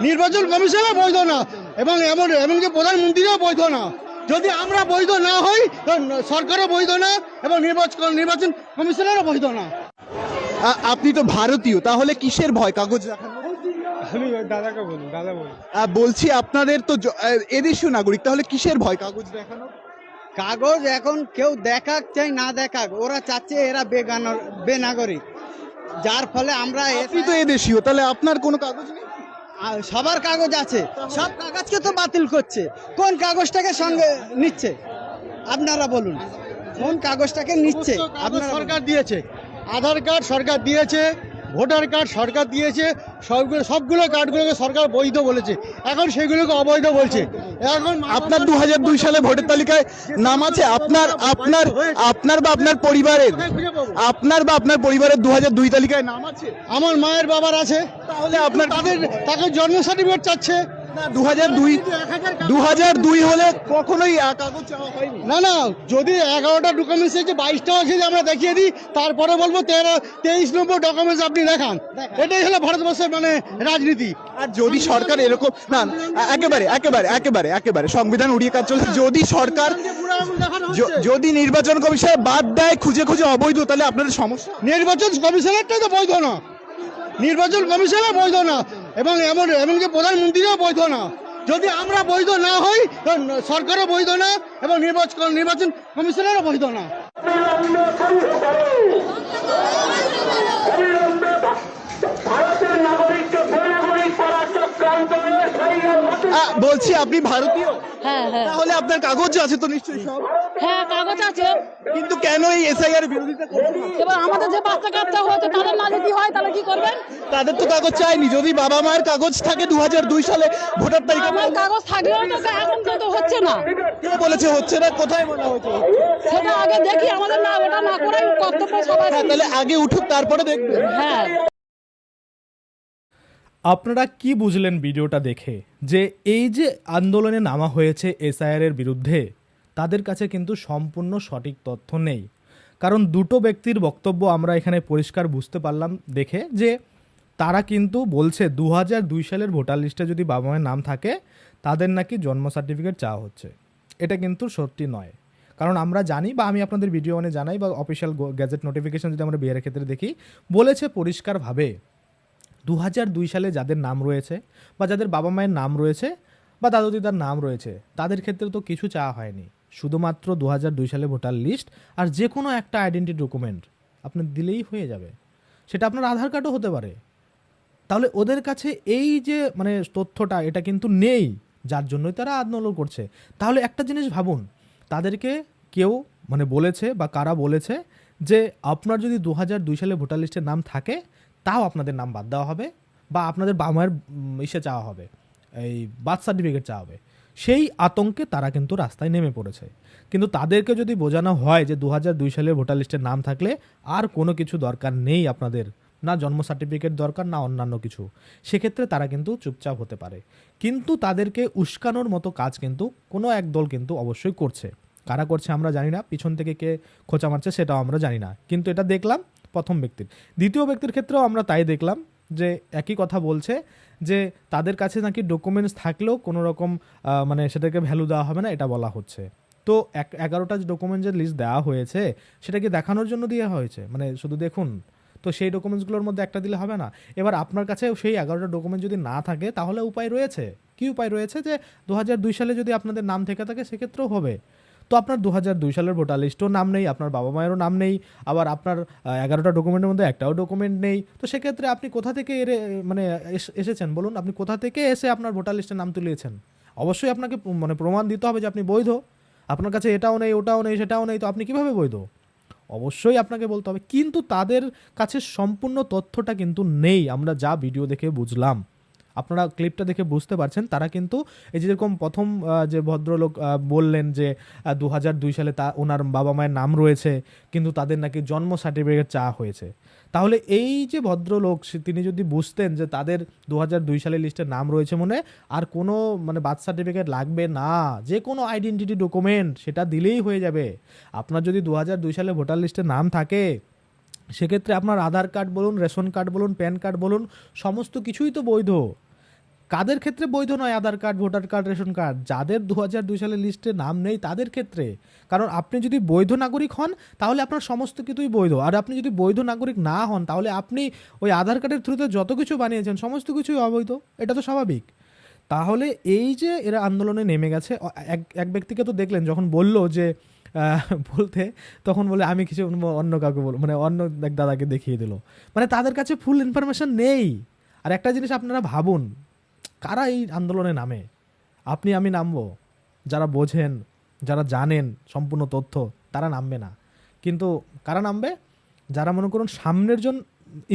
নির্বাচন কমিশনও বৈধ না এবং এমন এমনকি প্রধানমন্ত্রীও বৈধ না। যদি আমরা বৈধ না হই সরকারও বৈধ না এবং নির্বাচন নির্বাচন কমিশনেরও বৈধ না। আপনি তো ভারতীয় তাহলে কিসের ভয়? কাগজ দেখানো দাদাকে বলুন দাদা বলুন বলছি আপনাদের তো এদেশীয় নাগরিক তাহলে কিসের ভয় কাগজ দেখানো কাগজ এখন কেউ দেখাক চাই না দেখাক ওরা চাচ্ছে এরা বেগান- বেনাগরিক। যার ফলে আমরা আপনি তো এদেশীয় তাহলে আপনার কোনো কাগজ নেই? সবার কাগজ আছে। সব কাগজকে তো বাতিল করছে। কোন কাগজটাকে সঙ্গে নিচ্ছে? আপনারা বলুন। কোন কাগজটাকে নিচ্ছে? আপনার সরকার দিয়েছে। আধার কার্ড সরকার দিয়েছে। ভোটার কার্ড সরকার দিয়েছে সবগুলো সবগুলো কার্ডগুলোকে সরকার বৈধ বলেছে। এখন সেগুলোকে অবৈধ বলছে। এখন আপনার দু দুই সালে ভোটের তালিকায় নাম আছে আপনার আপনার আপনার বা আপনার পরিবারের আপনার বা আপনার পরিবারের দু দুই তালিকায় নাম আছে। আমার মায়ের বাবার আছে। তাহলে আপনার তাদের তাকে জন্ম সার্টিফিকেট চাচ্ছে। দু হাজার দুই দু হাজার দুই হলে কখনোই কাগজ চাওয়া হয়নি। না না যদি এগারোটা ডকুমেন্টস আছে বাইশটাও যদি আমরা দেখিয়ে দিই তারপরে বলব তেরো তেইশ নম্বর ডকুমেন্টস আপনি দেখান। এটাই হলো ভারতবর্ষের মানে রাজনীতি। আর যদি সরকার এরকম না একেবারে একেবারে একেবারে একেবারে সংবিধান উড়িয়ে কাজ চলছে। যদি সরকার যদি নির্বাচন কমিশন বাদ দেয় খুঁজে খুঁজে অবৈধ তাহলে আপনাদের সমস্যা? নির্বাচন কমিশনারটা তো বৈধ না। নির্বাচন কমিশনও বৈধ না। এবং এমন, এমনকি প্রধানমন্ত্রীও বৈধ না। যদি আমরা বৈধ না হই সরকারও বৈধ না এবং নির্বাচন নির্বাচন কমিশনেরও বৈধ না। বলছি আপনি ভারতীয়? হ্যাঁ হ্যাঁ। তাহলে আপনার কাগজ আছে তো নিশ্চয়ই সব। হ্যাঁ কাগজ আছে। কিন্তু কেন এই এসআইআর বিরোধিতা করছেন? এবার আমাদের যে বাচ্চা কাচ্চা হয়েছে তাদের না যদি হয় তাহলে কি করবেন? তাদের তো কাগজ চাইনি। যদি বাবা মায়ের কাগজ থাকে দু দুই সালে ভোটার তালিকা আমার কাগজ থাকলেও তো এখন তো তো হচ্ছে না। কে বলেছে হচ্ছে না? কোথায় সেটা আগে দেখি আমাদের না ওটা না করে কর্তব্য সবাই হ্যাঁ, তাহলে আগে উঠুক তারপরে দেখবেন হ্যাঁ। আপনারা কি বুঝলেন ভিডিওটা দেখে? যে এই যে আন্দোলনে নামা হয়েছে এসআইআর এর বিরুদ্ধে, তাদের কাছে কিন্তু সম্পূর্ণ সঠিক তথ্য নেই। কারণ দুটো ব্যক্তির বক্তব্য আমরা এখানে পরিষ্কার বুঝতে পারলাম দেখে যে তারা কিন্তু বলছে দু সালের ভোটার লিস্টে যদি বাবা মায়ের নাম থাকে, তাদের নাকি জন্ম সার্টিফিকেট চাওয়া হচ্ছে। এটা কিন্তু সত্যি নয়। কারণ আমরা জানি বা আমি আপনাদের ভিডিও মানে জানাই বা অফিসিয়াল গ্যাজেট নোটিফিকেশন যদি আমরা বিয়ের ক্ষেত্রে দেখি, বলেছে পরিষ্কারভাবে। দু সালে যাদের নাম রয়েছে বা যাদের বাবা মায়ের নাম রয়েছে বা দাদু দিদার নাম রয়েছে, তাদের ক্ষেত্রে তো কিছু চাওয়া হয়নি। শুধুমাত্র দু সালে ভোটার লিস্ট আর যে কোনো একটা আইডেন্টি ডকুমেন্ট আপনার দিলেই হয়ে যাবে। সেটা আপনার আধার কার্ডও হতে পারে। তাহলে ওদের কাছে এই যে মানে তথ্যটা, এটা কিন্তু নেই, যার জন্যই তারা আন্দোলন করছে। তাহলে একটা জিনিস ভাবুন, তাদেরকে কেউ মানে বলেছে বা কারা বলেছে যে আপনার যদি দু সালে ভোটার লিস্টের নাম থাকে তাও আপনাদের নাম বাদ দেওয়া হবে বা আপনাদের বাবা মায়ের ইসে চাওয়া হবে, এই বার্থ সার্টিফিকেট চাওয়া হবে। সেই আতঙ্কে তারা কিন্তু রাস্তায় নেমে পড়েছে। কিন্তু তাদেরকে যদি বোঝানো হয় যে দু দুই সালের ভোটার লিস্টের নাম থাকলে আর কোনো কিছু দরকার নেই আপনাদের, না জন্ম সার্টিফিকেট দরকার, না অন্যান্য কিছু, সেক্ষেত্রে তারা কিন্তু চুপচাপ হতে পারে। কিন্তু তাদেরকে উস্কানোর মতো কাজ কিন্তু কোনো এক দল কিন্তু অবশ্যই করছে। কারা করছে আমরা জানি না, পিছন থেকে কে খোঁচা মারছে সেটাও আমরা জানি না। কিন্তু এটা দেখলাম প্রথম ব্যক্তির। দ্বিতীয় ব্যক্তির ক্ষেত্রেও আমরা তাই দেখলাম যে একই কথা বলছে যে তাদের কাছে নাকি ডকুমেন্টস থাকলেও কোনো রকম মানে সেটাকে ভ্যালু দেওয়া হবে না, এটা বলা হচ্ছে। তো এক, এগারোটা ডকুমেন্টের লিস্ট দেওয়া হয়েছে, সেটা কি দেখানোর জন্য দেওয়া হয়েছে? মানে শুধু দেখুন। তো সেই ডকুমেন্টসগুলোর মধ্যে একটা দিলে হবে না। এবার আপনার কাছে সেই এগারোটা ডকুমেন্ট যদি না থাকে, তাহলে উপায় রয়েছে? কি উপায় রয়েছে যে দু সালে যদি আপনাদের নাম থেকে থাকে, সেক্ষেত্রেও হবে। তো আপনার দু হাজার দুই সালের ভোটার লিস্টও নাম নেই, আপনার বাবা মায়েরও নাম নেই, আবার আপনার এগারোটা ডকুমেন্টের মধ্যে একটাও ডকুমেন্ট নেই। তো সেক্ষেত্রে আপনি কোথা থেকে এরে মানে এস- এসেছেন বলুন? আপনি কোথা থেকে এসে আপনার ভোটার লিস্টে নাম তুলিয়েছেন? অবশ্যই আপনাকে মানে প্রমাণ দিতে হবে যে আপনি বৈধ। আপনার কাছে এটাও নেই, ওটাও নেই, সেটাও নেই, তো আপনি কীভাবে বৈধ? অবশ্যই আপনাকে বলতে হবে, কিন্তু তাদের কাছে সম্পূর্ণ তথ্যটা কিন্তু নেই, আমরা যা ভিডিও দেখে বুঝলাম। আপনারা ক্লিপটা দেখে বুঝতে পারছেন, তারা কিন্তু এই যেরকম প্রথম যে ভদ্রলোক বললেন যে দু দুই সালে তা, ওনার বাবা মায়ের নাম রয়েছে, কিন্তু তাদের নাকি জন্ম সার্টিফিকেট চাওয়া হয়েছে। তাহলে এই যে ভদ্রলোক তিনি যদি বুঝতেন যে তাদের দু দুই সালের লিস্টে নাম রয়েছে মনে আর কোনো মানে বার্থ সার্টিফিকেট লাগবে না, যে কোনো আইডেন্টিটি ডকুমেন্ট সেটা দিলেই হয়ে যাবে। আপনার যদি দু দুই সালে ভোটার লিস্টে নাম থাকে, সেক্ষেত্রে আপনার আধার কার্ড বলুন, রেশন কার্ড বলুন প্যান কার্ড বলুন, সমস্ত কিছুই তো বৈধ। কাদের ক্ষেত্রে বৈধ নয় Aadhaar card, voter card, ration card? যাদের দু হাজার দুই সালের লিস্টে নাম নেই, তাদের ক্ষেত্রে। কারণ আপনি যদি বৈধ নাগরিক হন, তাহলে আপনার সমস্ত কিছুই বৈধ। আর আপনি যদি বৈধ নাগরিক না হন, তাহলে আপনি ওই আধার কার্ডের থ্রুতে যত কিছু বানিয়েছেন, সমস্ত কিছুই অবৈধ। এটা তো স্বাভাবিক। তাহলে এই যে এরা আন্দোলনে নেমে গেছে এক এক ব্যক্তিকে তো দেখলেন, যখন বলল যে বলতে, তখন বলে, আমি কিছু অন্য কাউকে বল মানে অন্য এক দাদাকে দেখিয়ে দিল। মানে তাদের কাছে ফুল ইনফরমেশন নেই। আর একটা জিনিস আপনারা ভাবুন কারা এই আন্দোলনে নামে। আপনি, আমি নামবো। যারা বোঝেন, যারা জানেন সম্পূর্ণ তথ্য, তারা নামবে না। কিন্তু কারা নামবে? যারা মনে করুন সামনের জন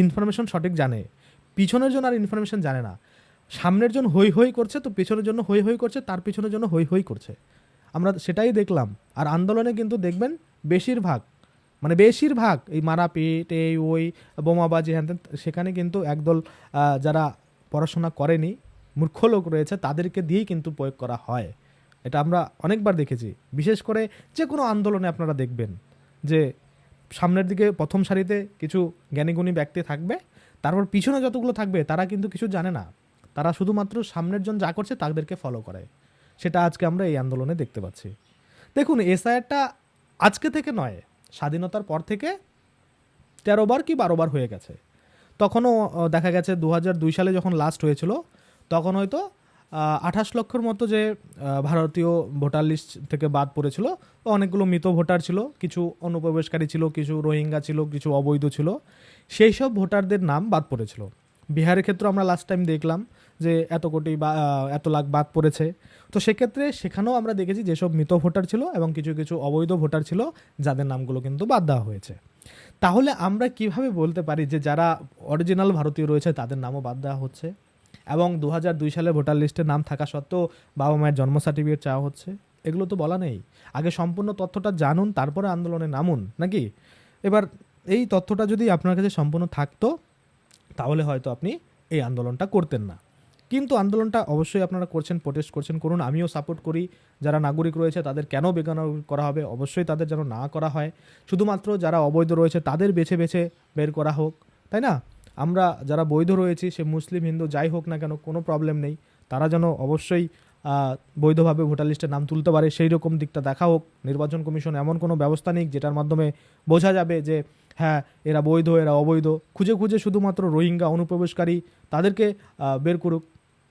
ইনফরমেশন সঠিক জানে, পিছনের জন আর ইনফরমেশন জানে না। সামনের জন হই হই করছে, তো পিছনের জন্য হই হই করছে, তার পিছনের জন্য হই হই করছে। আমরা সেটাই দেখলাম। আর আন্দোলনে কিন্তু দেখবেন বেশিরভাগ মানে বেশিরভাগ এই মারাপিট, এই ওই বোমাবাজি, হ্যান সেখানে কিন্তু একদল যারা পড়াশোনা করেনি মূর্খ লোক রয়েছে, তাদেরকে দিয়েই কিন্তু প্রয়োগ করা হয়। এটা আমরা অনেকবার দেখেছি। বিশেষ করে যে কোনো আন্দোলনে আপনারা দেখবেন যে সামনের দিকে প্রথম সারিতে কিছু জ্ঞানীগুণী ব্যক্তি থাকবে, তারপর পিছনে যতগুলো থাকবে, তারা কিন্তু কিছু জানে না। তারা শুধুমাত্র সামনের জন যা করছে তাদেরকে ফলো করে। সেটা আজকে আমরা এই আন্দোলনে দেখতে পাচ্ছি। দেখুন, এসআইআরটা আজকে থেকে নয়, স্বাধীনতার পর থেকে তেরো বার কি বারো বার হয়ে গেছে। তখনও দেখা গেছে দু সালে যখন লাস্ট হয়েছিল তখন হয়তো আঠাশ লক্ষর মতো যে ভারতীয় ভোটার লিস্ট থেকে বাদ পড়েছিল, অনেকগুলো মৃত ভোটার ছিল, কিছু অনুপ্রবেশকারী ছিল, কিছু রোহিঙ্গা ছিল, কিছু অবৈধ ছিল, সেই সব ভোটারদের নাম বাদ পড়েছিল। বিহারের ক্ষেত্রে আমরা লাস্ট টাইম দেখলাম যে এত কোটি বা এত লাখ বাদ পড়েছে। তো সেক্ষেত্রে সেখানেও আমরা দেখেছি যেসব মৃত ভোটার ছিল এবং কিছু কিছু অবৈধ ভোটার ছিল, যাদের নামগুলো কিন্তু বাদ দেওয়া হয়েছে। তাহলে আমরা কীভাবে বলতে পারি যে যারা অরিজিনাল ভারতীয় রয়েছে, তাদের নামও বাদ দেওয়া হচ্ছে? এবং দু দুই সালে ভোটার লিস্টে নাম থাকা সত্ত্বেও বাবা মায়ের জন্ম সার্টিফিকেট চাওয়া হচ্ছে। এগুলো তো বলা নেই। আগে সম্পূর্ণ তথ্যটা জানুন, তারপরে আন্দোলনে নামুন, নাকি? এবার এই তথ্যটা যদি আপনার কাছে সম্পূর্ণ থাকতো, তাহলে হয়তো আপনি এই আন্দোলনটা করতেন না। কিন্তু আন্দোলনটা অবশ্যই আপনারা করছেন প্রোটেস্ট করছেন, করুন। আমিও সাপোর্ট করি। যারা নাগরিক রয়েছে, তাদের কেন বেগান করা হবে? অবশ্যই তাদের যেন না করা হয়। শুধুমাত্র যারা অবৈধ রয়েছে, তাদের বেছে বেছে বের করা হোক, তাই না? আমরা যারা বৈধ রয়েছি, সে মুসলিম, হিন্দু, যাই হোক না কেন, কোনো প্রবলেম নেই। তারা যেন অবশ্যই বৈধভাবে ভোটার লিস্টে নাম তুলতে পারে, সেই রকম দিকটা দেখা হোক। নির্বাচন কমিশন এমন কোনো ব্যবস্থা নিক, যেটার মাধ্যমে বোঝা যাবে যে হ্যাঁ এরা বৈধ, এরা অবৈধ। খুঁজে খুঁজে শুধুমাত্র রোহিঙ্গা অনুপ্রবেশকারী তাদেরকে বের করুক।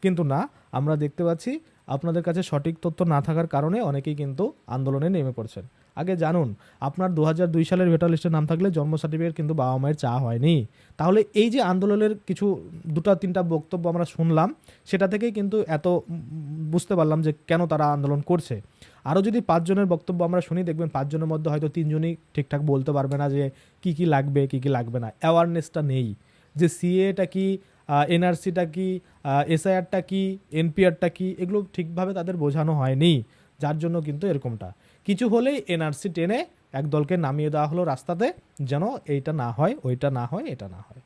কিন্তু না, আমরা দেখতে পাচ্ছি, আপনাদের কাছে সঠিক তথ্য না থাকার কারণে অনেকেই কিন্তু আন্দোলনে নেমে পড়ছেন। আগে জানুন, আপনার দু সালের ভোটার লিস্টে নাম থাকলে জন্ম সার্টিফিকেট কিন্তু বাবা মায়ের চা হয়নি। তাহলে এই যে আন্দোলনের কিছু, দুটা তিনটা বক্তব্য আমরা শুনলাম, সেটা থেকেই কিন্তু এত বুঝতে পারলাম যে কেন তারা আন্দোলন করছে। আরও যদি পাঁচজনের বক্তব্য আমরা শুনি, দেখবেন পাঁচজনের মধ্যে হয়তো তিনজনই ঠিকঠাক বলতে পারবে না যে কি কি লাগবে, কি কি লাগবে না। অ্যাওয়ারনেসটা নেই। যে সিএটা কি এনআরসিটা কি এসআইআরটা কি এনপিআরটা কি, এগুলো ঠিকভাবে তাদের বোঝানো হয়নি। যার জন্য কিন্তু এরকমটা। কিছু হলেই এনআরসি টেনে এক দলকে নামিয়ে দেওয়া হলো রাস্তাতে, যেন এইটা না হয়, ওইটা না হয়, এটা না হয়।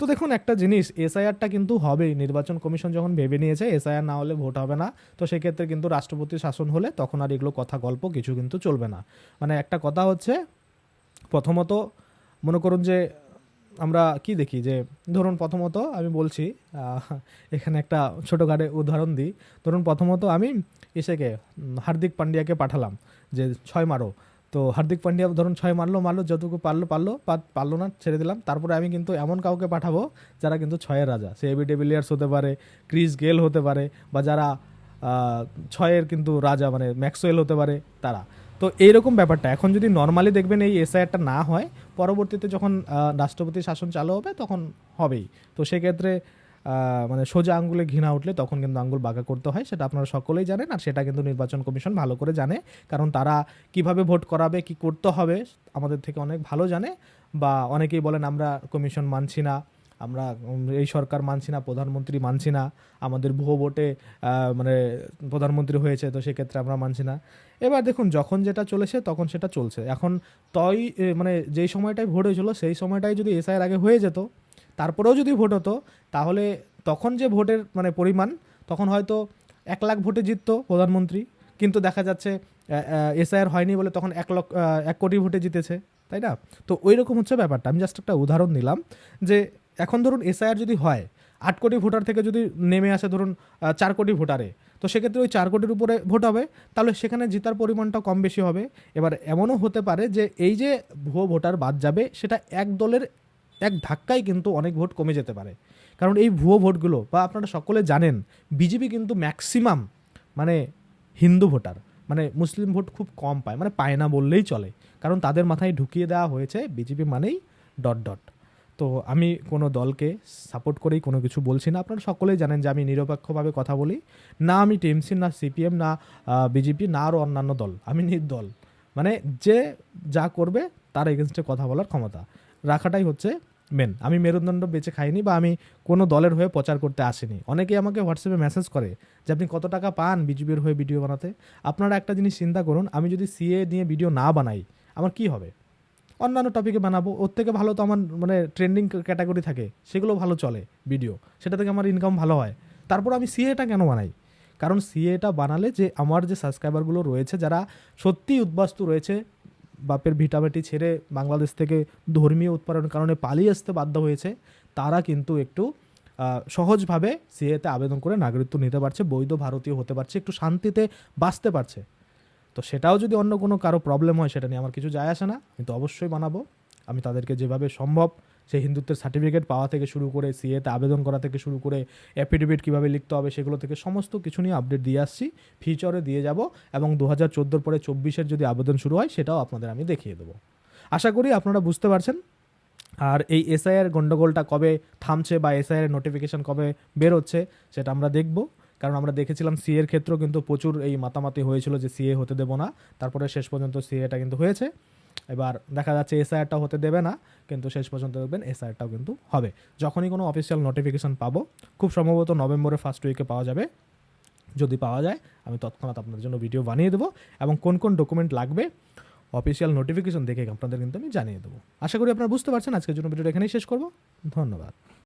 তো দেখুন, একটা জিনিস, এসআইআরটা কিন্তু হবেই। নির্বাচন কমিশন যখন ভেবে নিয়েছে, এসআইআর না হলে ভোট হবে না, তো সেক্ষেত্রে কিন্তু রাষ্ট্রপতি শাসন হলে তখন আর এগুলো কথা গল্প কিছু কিন্তু চলবে না। মানে একটা কথা হচ্ছে, প্রথমত মনে করুন যে আমরা কি দেখি? যে ধরুন প্রথমত আমি বলছি এখানে একটা ছোটোখাটো উদাহরণ দিই। ধরুন প্রথমত আমি এসেকে হার্দিক পান্ডিয়াকে পাঠালাম, যে ছয় মারো। তো হার্দিক পান্ডিয়া ধরুন ছয় মারলো মারলো, যতটুকু পারল পারল পারল না, ছেড়ে দিলাম। তারপরে আমি কিন্তু এমন কাউকে পাঠাবো, যারা কিন্তু ছয়ের রাজা। সে এবি ডেভিলিয়ার্স হতে পারে, ক্রিস গেল হতে পারে, বা যারা ছয়ের কিন্তু রাজা মানে ম্যাক্সওয়েল হতে পারে, তারা। তো এইরকম ব্যাপারটা। এখন যদি নর্মালি দেখবেন এই এসআইআরটা না হয়, পরবর্তীতে যখন রাষ্ট্রপতি শাসন চালু হবে তখন হবেই। তো সেক্ষেত্রে মানে সোজা আঙ্গুলে ঘৃণা উঠলে তখন কিন্তু আঙ্গুল বাঁকা করতে হয়, সেটা আপনারা সকলেই জানেন। আর সেটা কিন্তু নির্বাচন কমিশন ভালো করে জানে। কারণ তারা কীভাবে ভোট করাবে, কি করতে হবে, আমাদের থেকে অনেক ভালো জানে। বা অনেকেই বলেন, আমরা কমিশন মানছি না। আমরা এই সরকার মানছি না, প্রধানমন্ত্রী মানছি না, আমাদের ভুয়ো ভোটে মানে প্রধানমন্ত্রী হয়েছে, তো সেক্ষেত্রে আমরা মানছি না। এবার দেখুন, যখন যেটা চলেছে তখন সেটা চলছে। এখন তই মানে যেই সময়টায় ভোট হয়েছিল, সেই সময়টাই যদি এসআইয়ের আগে হয়ে যেত, তারপরেও যদি ভোট হতো, তাহলে তখন যে ভোটের মানে পরিমাণ, তখন হয়তো এক লাখ ভোটে জিততো প্রধানমন্ত্রী। কিন্তু দেখা যাচ্ছে এসআইআর হয়নি বলে তখন এক লক্ষ এক কোটি ভোটে জিতেছে, তাই না? তো ওই রকম হচ্ছে ব্যাপারটা। আমি জাস্ট একটা উদাহরণ দিলাম যে এখন ধরুন এসআইআর যদি হয়, আট কোটি ভোটার থেকে যদি নেমে আসে ধরুন চার কোটি ভোটারে, তো সেক্ষেত্রে ওই চার কোটির উপরে ভোট হবে। তাহলে সেখানে জেতার পরিমাণটা কম বেশি হবে। এবার এমনও হতে পারে যে এই যে ভুয়ো ভোটার বাদ যাবে, সেটা এক দলের এক ধাক্কায় কিন্তু অনেক ভোট কমে যেতে পারে। কারণ এই ভুয়ো ভোটগুলো, বা আপনারা সকলে জানেন, বিজেপি কিন্তু ম্যাক্সিমাম মানে হিন্দু ভোটার মানে মুসলিম ভোট খুব কম পায় মানে পায় না বললেই চলে। কারণ তাদের মাথায় ঢুকিয়ে দেওয়া হয়েছে, বিজেপি মানেই ডট ডট। তো আমি কোনো দলকে সাপোর্ট করেই কোনো কিছু বলছি না। আপনারা সকলেই জানেন যে আমি নিরপেক্ষভাবে কথা বলি। না আমি টিএমসি, না সিপিএম, না বিজেপি, না আরও অন্যান্য দল। আমি নির্দল। মানে যে যা করবে তার এগেনস্টে কথা বলার ক্ষমতা। রাখাটাই হচ্ছে মেন আমি মেরুদণ্ড বেঁচে খাইনি বা আমি কোনো দলের হয়ে প্রচার করতে আসিনি। অনেকেই আমাকে হোয়াটসঅ্যাপে মেসেজ করে যে, আপনি কত টাকা পান বিজেপির হয়ে ভিডিও বানাতে? আপনারা একটা জিনিস চিন্তা করুন, আমি যদি সিএ নিয়ে ভিডিও না বানাই, আমার কি হবে? অন্যান্য টপিকে বানাবো, ওর থেকে ভালো তো আমার মানে ট্রেন্ডিং ক্যাটাগরি থাকে সেগুলো ভালো চলে ভিডিও সেটা থেকে আমার ইনকাম ভালো হয়। তারপর আমি সিএটা কেন বানাই? কারণ সিএটা বানালে যে, আমার যে সাবস্ক্রাইবারগুলো রয়েছে, যারা সত্যিই উদ্বাস্তু রয়েছে, বাপের ভিটামিটি ছেড়ে বাংলাদেশ থেকে ধর্মীয় উৎপাদনের কারণে পালিয়ে আসতে বাধ্য হয়েছে, তারা কিন্তু একটু সহজভাবে সিএতে আবেদন করে নাগরিকত্ব নিতে পারছে, বৈধ ভারতীয় হতে পারছে, একটু শান্তিতে বাঁচতে পারছে। তো সেটাও যদি অন্য কোনো কারও প্রবলেম হয়, সেটা নিয়ে আমার কিছু যায় আসে না। কিন্তু অবশ্যই বানাবো। আমি তাদেরকে যেভাবে সম্ভব সেই হিন্দুত্বের সার্টিফিকেট পাওয়া থেকে শুরু করে সিএতে আবেদন করা থেকে শুরু করে অ্যাফিডেভিট কীভাবে লিখতে হবে সেগুলো থেকে সমস্ত কিছু নিয়ে আপডেট দিয়ে আসছি। ফিউচারে দিয়ে যাব এবং দু হাজার চোদ্দোর পরে চব্বিশের যদি আবেদন শুরু হয়, সেটাও আপনাদের আমি দেখিয়ে দেবো। আশা করি আপনারা বুঝতে পারছেন। আর এই এসআইআর গন্ডগোলটা কবে থামছে বা এসআইআর নোটিফিকেশন কবে বেরোচ্ছে, সেটা আমরা দেখব। কারণ আমরা দেখেছিলাম সি এর ক্ষেত্রেও কিন্তু প্রচুর এই মাতামাতি হয়েছিল যে সিএ হতে দেবো না। তারপরে শেষ পর্যন্ত সিএটা কিন্তু হয়েছে। এবার দেখা যাচ্ছে এসআইআরটা হতে দেবে না, কিন্তু শেষ পর্যন্ত দেখবেন এসআইআরটাও কিন্তু হবে। যখনই কোনো অফিসিয়াল নোটিফিকেশন পাবো, খুব সম্ভবত নভেম্বরের ফার্স্ট উইকে পাওয়া যাবে। যদি পাওয়া যায়, আমি তৎক্ষণাৎ আপনাদের জন্য ভিডিও বানিয়ে দেবো এবং কোন কোন ডকুমেন্ট লাগবে অফিসিয়াল নোটিফিকেশন দেখে আপনাদের কিন্তু আমি জানিয়ে দেবো। আশা করি আপনারা বুঝতে পারছেন। আজকের জন্য ভিডিওটা এখানেই শেষ করব। ধন্যবাদ।